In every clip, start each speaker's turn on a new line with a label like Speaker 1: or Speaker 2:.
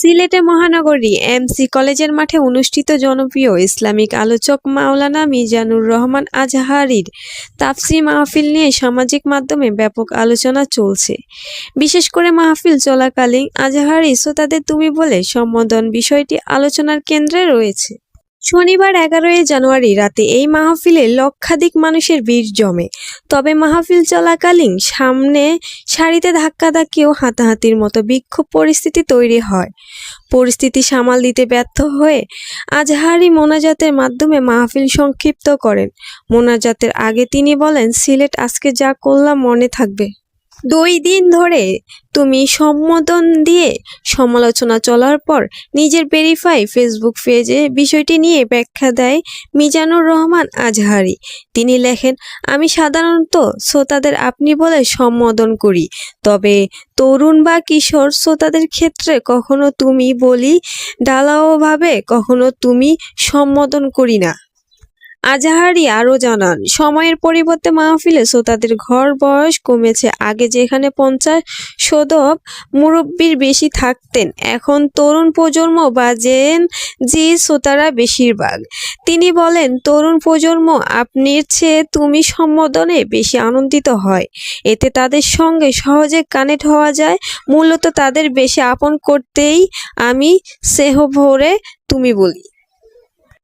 Speaker 1: সিলেটে মহানগরী এমসি কলেজের মাঠে অনুষ্ঠিত জনপ্রিয় ইসলামিক আলোচক মাওলানা মিজানুর রহমান আজহারির তাফসি মাহফিল নিয়ে সামাজিক মাধ্যমে ব্যাপক আলোচনা চলছে। বিশেষ করে মাহফিল চলাকালীন আজহারি শ্রোতাদের তুমি বলে সম্বোধন বিষয়টি আলোচনার কেন্দ্রে রয়েছে। শনিবার এগারোই জানুয়ারি রাতে এই মাহফিলে লক্ষাধিক মানুষের ভিড় জমে। তবে মাহফিল চলাকালীন সামনে সারিতে ধাক্কাধাক্কি ও হাতাহাতির মতো বিক্ষোভ পরিস্থিতি তৈরি হয়। পরিস্থিতি সামাল দিতে ব্যর্থ হয়ে আজহারি মোনাজাতের মাধ্যমে মাহফিল সংক্ষিপ্ত করেন। মোনাজাতের আগে তিনি বলেন, সিলেট আজকে যা করলাম মনে থাকবে। দুই দিন ধরে তুমি সম্বোধন দিয়ে সমালোচনা চলার পর নিজের ভেরিফাই ফেসবুক পেজে বিষয়টি নিয়ে ব্যাখ্যা দেয় মিজানুর রহমান আজহারি। তিনি লেখেন, আমি সাধারণত শ্রোতাদের আপনি বলে সম্বোধন করি, তবে তরুণ বা কিশোর শ্রোতাদের ক্ষেত্রে কখনো তুমি বলি, ডালাওভাবে কখনো তুমি সম্বোধন করি না। আজাহারি আরও জানান, সময়ের পরিবর্তে মাহফিলে শ্রোতাদের ঘর বয়স কমেছে। আগে যেখানে পঞ্চাশ শতক মুরব্বীর বেশি থাকতেন, এখন তরুণ প্রজন্ম বা জেন জি শ্রোতারা বেশিরভাগ। তিনি বলেন, তরুণ প্রজন্ম আপনির চেয়ে তুমি সম্বোধনে বেশি আনন্দিত হয়। এতে তাদের সঙ্গে সহজে কানেক্ট হওয়া যায়। মূলত তাদের বেশি আপন করতেই আমি সেহ ভরে তুমি বলি।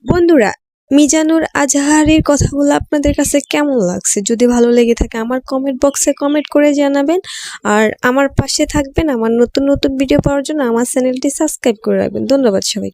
Speaker 1: বন্ধুরা মিজানুর আজহারের কথাগুলো আপনাদের কাছে কেমন লাগছে? যদি ভালো লেগে থাকে, আমার কমেন্ট বক্সে কমেন্ট করে জানাবেন। আর আমার পাশে থাকবেন, আমার নতুন নতুন ভিডিও পাওয়ার জন্য আমার চ্যানেলটি সাবস্ক্রাইব করে রাখবেন। ধন্যবাদ সবাই